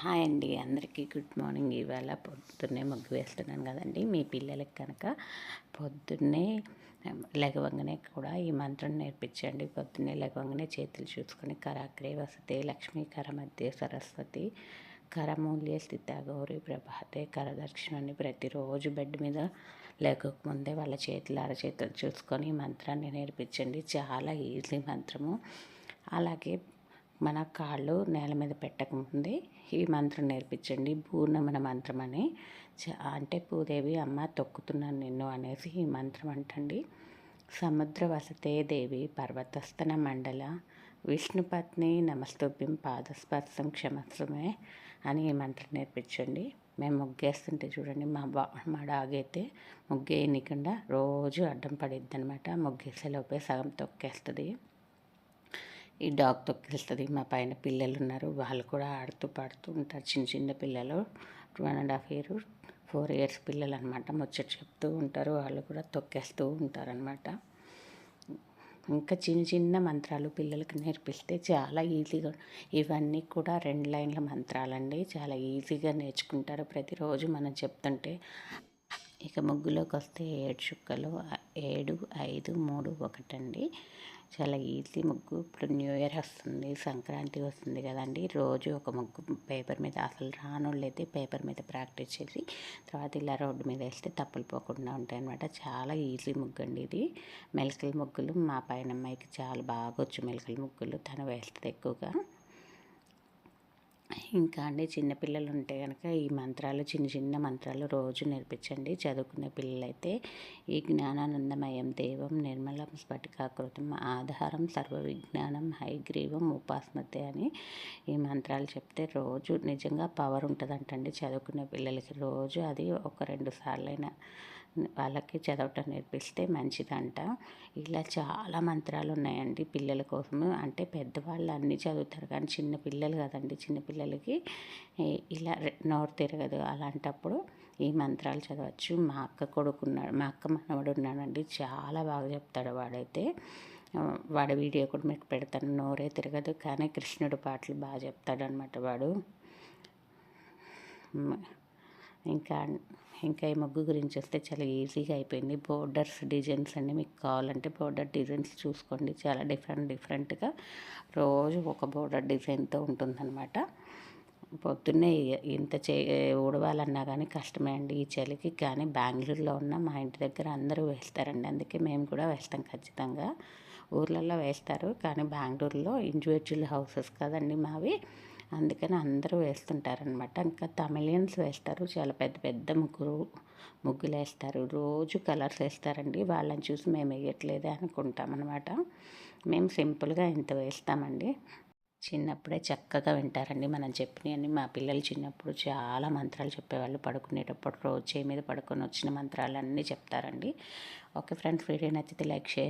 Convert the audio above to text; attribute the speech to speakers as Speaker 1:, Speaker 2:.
Speaker 1: Hi అండి అందరికీ good morning. ఇవాళ పొద్దున్నే ముగ్గు వేస్తున్నాను కదండి. మీ పిల్లలకి కనుక పొద్దున్నే లెగవంగానే కూడా ఈ మంత్రం నేర్పించండి. పొద్దున్నే లెగవంగానే చేతులు చూసుకొని కరాగ్రే వసతి లక్ష్మీ కర మధ్య సరస్వతి కరమూల్య స్థిత గౌరీ ప్రభాతే కరదక్షిణని ప్రతిరోజు బెడ్ మీద లేకముందే వాళ్ళ చేతులు అరచేతులు చూసుకొని ఈ మంత్రాన్ని నేర్పించండి. చాలా ఈజీ మంత్రము. అలాగే మన కాళ్ళు నేల మీద పెట్టకముందే ఈ మంత్రం నేర్పించండి. భూనమన మంత్రం అని. అంటే భూదేవి అమ్మ తొక్కుతున్నాను నిన్ను అనేసి ఈ మంత్రం అంటండి. సముద్ర వసతే దేవి పర్వతస్థన మండల విష్ణుపత్ని నమస్తుభ్యం పాదస్పర్శం క్షమస్వమే అని ఈ మంత్రం నేర్పించండి. మేము ముగ్గేస్తుంటే చూడండి మా బా మా డాగైతే ముగ్గేయనికుండా రోజు అడ్డం పడిద్ది అనమాట ముగ్గేసేలోపే సగం తొక్కేస్తుంది. ఈ డాగ్ తొక్కిస్తుంది. మా పైన పిల్లలు ఉన్నారు వాళ్ళు కూడా ఆడుతూ పాడుతూ ఉంటారు. చిన్న చిన్న పిల్లలు. Two and half year four years పిల్లలు అనమాట ముచ్చట చెప్తూ ఉంటారు. వాళ్ళు కూడా తొక్కేస్తూ ఉంటారనమాట. ఇంకా చిన్న చిన్న మంత్రాలు పిల్లలకి నేర్పిస్తే చాలా ఈజీగా ఇవన్నీ కూడా రెండు లైన్ల మంత్రాలండి. చాలా ఈజీగా నేర్చుకుంటారు. ప్రతిరోజు మనం చెప్తుంటే ఇక ముగ్గులోకి వస్తే ఏడు చుక్కలు ఏడు ఐదు మూడు ఒకటండి. చాలా ఈజీ ముగ్గు. ఇప్పుడు న్యూ ఇయర్ వస్తుంది సంక్రాంతి వస్తుంది కదండి. రోజు ఒక ముగ్గు పేపర్ మీద అసలు రానోళ్ళైతే పేపర్ మీద ప్రాక్టీస్ చేసి తర్వాత ఇలా రోడ్డు మీద వేస్తే తప్పులు పోకుండా ఉంటాయి అనమాట చాలా ఈజీ ముగ్గు అండి ఇది. మెలకల ముగ్గులు మా పైన అమ్మాయికి చాలా బాగా వచ్చు మెలకల ముగ్గులు. తను వేస్తుంది ఎక్కువగా. ఇంకా అండి చిన్నపిల్లలు ఉంటే కనుక ఈ మంత్రాలు చిన్న చిన్న మంత్రాలు రోజు నేర్పించండి. చదువుకునే పిల్లలైతే ఈ జ్ఞానానందమయం దేవం నిర్మలం స్ఫటికాకృతం ఆధారం సర్వ విజ్ఞానం హైగ్రీవం ఉపాస్మతే అని ఈ మంత్రాలు చెప్తే రోజు నిజంగా పవర్ ఉంటుందంటండి. చదువుకునే పిల్లలకి రోజు అది ఒక రెండు సార్లైనా వాళ్ళకి చదవటం నేర్పిస్తే మంచిదంట. ఇలా చాలా మంత్రాలు ఉన్నాయండి పిల్లల కోసము. అంటే పెద్దవాళ్ళు అన్నీ చదువుతారు కానీ చిన్న పిల్లలు కదండి చిన్నపిల్లలకి ఇలా నోరు తిరగదు. అలాంటప్పుడు ఈ మంత్రాలు చదవచ్చు. మా అక్క కొడుకున్నాడు మా అక్క మనవడు ఉన్నాడండి చాలా బాగా చెప్తాడు వాడైతే. వాడి వీడియో కూడా మీకు పెడతాను. నోరే తిరగదు కానీ కృష్ణుడు పాటలు బాగా చెప్తాడు అనమాట వాడు ఇంకా ఇంకా ఈ ముగ్గు గురించి వస్తే చాలా ఈజీగా అయిపోయింది. బోర్డర్స్ డిజైన్స్ అన్నీ మీకు కావాలంటే బోర్డర్ డిజైన్స్ చూసుకోండి. చాలా డిఫరెంట్ డిఫరెంట్గా రోజు ఒక బోర్డర్ డిజైన్తో ఉంటుందన్నమాట. పొద్దున్నే ఇంత చే ఊడవాలన్నా కానీ కష్టమే అండి. ఈ చలికి కానీ బెంగళూరులో ఉన్న మా ఇంటి దగ్గర అందరూ వేస్తారండి. అందుకే మేము కూడా వేస్తాం ఖచ్చితంగా. ఊర్లలో వేస్తారు కానీ బెంగళూరులో ఇండివిజువల్ హౌసెస్ కదండి మావి. అందుకని అందరూ వేస్తుంటారనమాట ఇంకా తమిళియన్స్ వేస్తారు. చాలా పెద్ద పెద్ద ముగ్గురు ముగ్గులు వేస్తారు రోజు కలర్స్ వేస్తారండి. వాళ్ళని చూసి మేము వేయట్లేదే అనుకుంటామన్నమాట. మేము సింపుల్గా ఇంత వేస్తామండి. చిన్నప్పుడే చక్కగా వింటారండి మనం చెప్పినవన్నీ మా పిల్లలు చిన్నప్పుడు చాలా మంత్రాలు చెప్పేవాళ్ళు. పడుకునేటప్పుడు రోజు చేయి మీద పడుకొని వచ్చిన మంత్రాలన్నీ చెప్తారండి. ఓకే ఫ్రెండ్స్ వీడియో నచ్చితే లైక్ షేర్